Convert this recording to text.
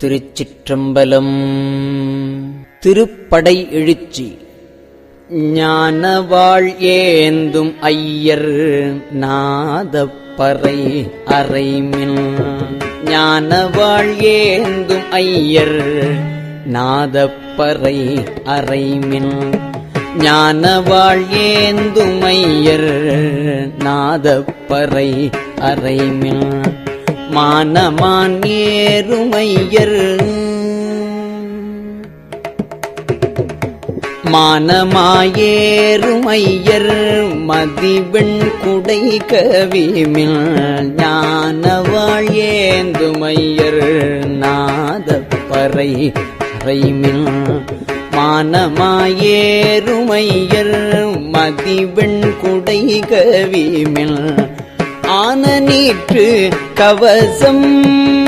திருச்சிற்றம்பலம். திருப்படை எழுச்சி. ஞானவாள் ஏந்தும் ஐயர் நாதப்பறை அறைமின் ஞானவாள் ஏந்தும் ஐயர் நாதப்பறை அறைமின் ஞானவாள் ஏந்தும் ஐயர் நாதப்பறை அறைமின் மானமான் ஏறுமையர். மானமாயேறுமையர். மதிவெண் குடை கவிமில் ஞானவாழ் ஏந்துமையர். நாதப்பறை அறைமில் மானமாயேறுமையர். மதிவெண் குடை கவிமில் ஆன நீற்று கவசம்.